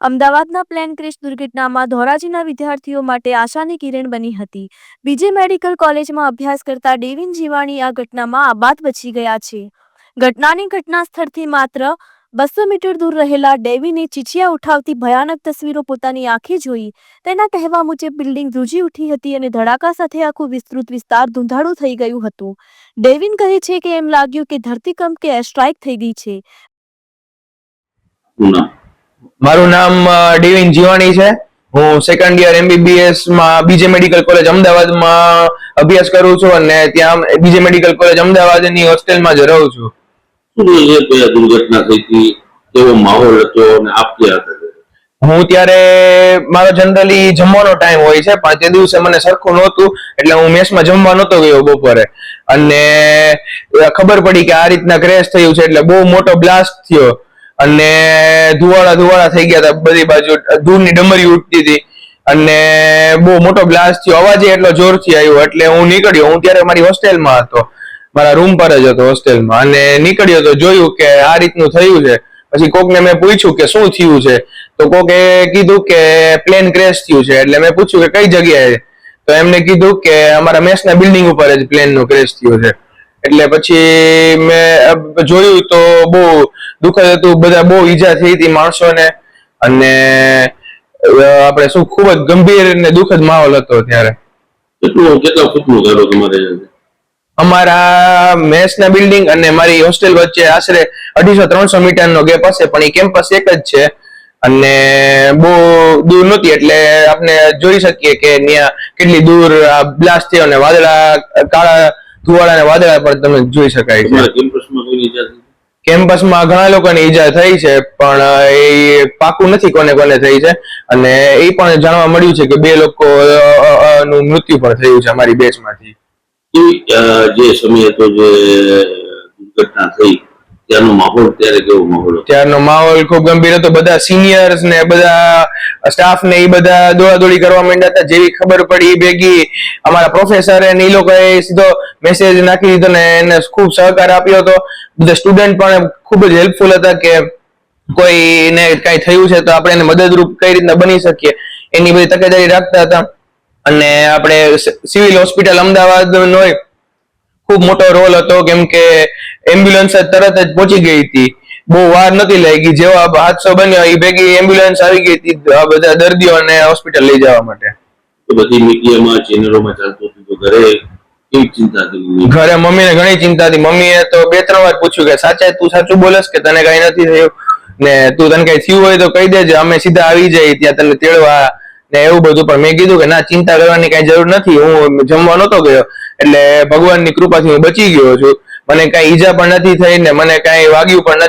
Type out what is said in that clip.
અમદાવાદના plane crash દુર્ઘટનામાં ધોરાજીના વિદ્યાર્થીઓ માટે આશાની કિરણ બની હતી. બીજે મેડિકલ કોલેજમાં અભ્યાસ કરતા ડેવિન જીવાણી આ ઘટનામાં આબાદ બચી ગયા છે. ઘટનાની ઘટના સ્થળથી માત્ર બસો મીટર દૂર રહેલા ડેવિને ચીચિયા ઉઠાવતી ભયાનક તસવીરો પોતાની આંખે જોઈ. તેના કહેવા મુજબ બિલ્ડિંગ ધ્રુજી ઉઠી હતી અને ધડાકા સાથે આખું વિસ્તૃત વિસ્તાર ધૂંધાળું થઈ ગયું હતું. ડેવિન કહે છે કે એમ લાગ્યું કે ધરતીકંપ કે એરસ્ટ્રાઇક થઈ ગઈ છે. મારું નામ ડેવિન જીવાણી છે. હું સેકન્ડ યર એમબીબીએસમાં બીજે મેડિકલ કોલેજ અમદાવાદમાં અભ્યાસ કરું છું અને ત્યાં બીજે મેડિકલ કોલેજ અમદાવાદની હોસ્ટેલમાં જ રહું છું. શું દુર્ઘટના થઈ હતી કેવો માહોલ હતો અને આપ ક્યાં હતા? હું ત્યારે મારો જનરલી જમવાનો ટાઈમ હોય છે. પણ તે દિવસે મને સરખું નહોતું એટલે હું મેસમાં જમવા નહોતો ગયો બપોરે. અને ખબર પડી કે આ રીતના ક્રેશ થયું છે એટલે બહુ મોટો બ્લાસ્ટ થયો. અને ધુવાળા ધુવાળા થઈ ગયા હતા બધી બાજુ, ધૂળની ડમરી ઉઠતી હતી. અને બહુ મોટો બ્લાસ્ટ થયો. અવાજ એટલો જોરથી આવ્યો એટલે હું નીકળ્યો. હું ત્યારે મારી હોસ્ટેલમાં હતો. મારા રૂમ પર જ હતો હોસ્ટેલમાં અને નીકળ્યો તો જોયું કે આ રીતનું થયું છે. પછી કોકને મેં પૂછ્યું કે શું થયું છે? તો કોકે કીધું કે પ્લેન ક્રેશ થયું છે. એટલે મેં પૂછ્યું કે કઈ જગ્યાએ? તો એમને કીધું કે અમારા મેસના બિલ્ડિંગ ઉપર જ પ્લેનનું ક્રેશ થયું છે. એટલે પછી મેં જોયું તો બહુ દુઃખદ હતું. બધા બહુ ઈજા થઈ હતી માણસોને. અને આપણે શું ખૂબ જ ગંભીર અને દુઃખદ માહોલ હતો ત્યારે. કેટલું કેટલા ફૂટનું ઘર તમારે અમારા મેસના બિલ્ડિંગ અને મારી હોસ્ટેલ વચ્ચે આશરે અઢીસો ત્રણસો મીટરનો ગેપ હશે પણ એ કેમ્પસ એક જ છે. અને બહુ દૂર નહોતી એટલે આપણે જોઈ શકીએ કે ત્યાં કેટલી દૂર આ બ્લાસ્ટ થયો અને વાદળા કાળા ધુવાળા અને વાદળા પણ તમે જોઈ શકાય છે. કેમ્પસમાં ઘણા લોકોને ઈજા થઈ છે પણ એ પાકું નથી કોને કોને થઈ છે. અને એ પણ જાણવા મળ્યું છે કે બે લોકો નું મૃત્યુ પણ થયું છે અમારી બેચમાંથી. જે સમય હતો જે દુર્ઘટના થઈ ત્યાંનો માહોલ ત્યારે કેવો માહોલ ત્યારનો માહોલ ખૂબ ગંભીર હતો. બધા સિનિયર્સ ને બધા સ્ટાફ ને એ બધા દોડાદોડી કરવા માંડ્યા હતા. જેવી ખબર પડી ભેગી અમારા પ્રોફેસર ને એ લોકોએ સીધો મેસેજ નાખી દીધો ને એને ખૂબ સહકાર આપ્યો હતો. બધા સ્ટુડન્ટ પણ ખૂબ જ હેલ્પફુલ હતા કે કોઈને કઈ થયું છે તો આપણે એને મદદરૂપ કઈ રીતના બની શકીએ. એની બધી તકેદારી રાખતા હતા. અને આપણે સિવિલ હોસ્પિટલ અમદાવાદ નો ખૂબ મોટો રોલ હતો કેમ કે એમ્બ્યુલન્સ જ તરત જ પહોંચી ગઈ હતી. બહુ વાર નથી લાગી જેવો હાદસો બન્યો એ ભેગી એમ્બ્યુલન્સ આવી ગઈ હતી આ બધા દર્દીઓને હોસ્પિટલ લઈ જવા માટે. તો બધી મીડિયામાં ચેનલોમાં ચાલતું હતું તો ઘરે કેવી ચિંતા હતી ઘરે મમ્મીને ઘણી ચિંતા હતી. મમ્મીએ તો બે ત્રણ વાર પૂછ્યું કે સાચે તું સાચું બોલસ કે તને કઈ નથી થયું? ને તું તને કઈ થયું હોય તો કહી દેજે અમે સીધા આવી જઈએ ત્યાં તને તેડવા ને એવું બધું. પણ મેં કીધું કે ના ચિંતા કરવાની કઈ જરૂર નથી. હું જમવા નતો ગયો. એટલે ભગવાનની કૃપાથી હું બચી ગયો છું. મને કઈ ઈજા પણ નથી થઈ ને મને કાંઈ વાગ્યું પણ નથી.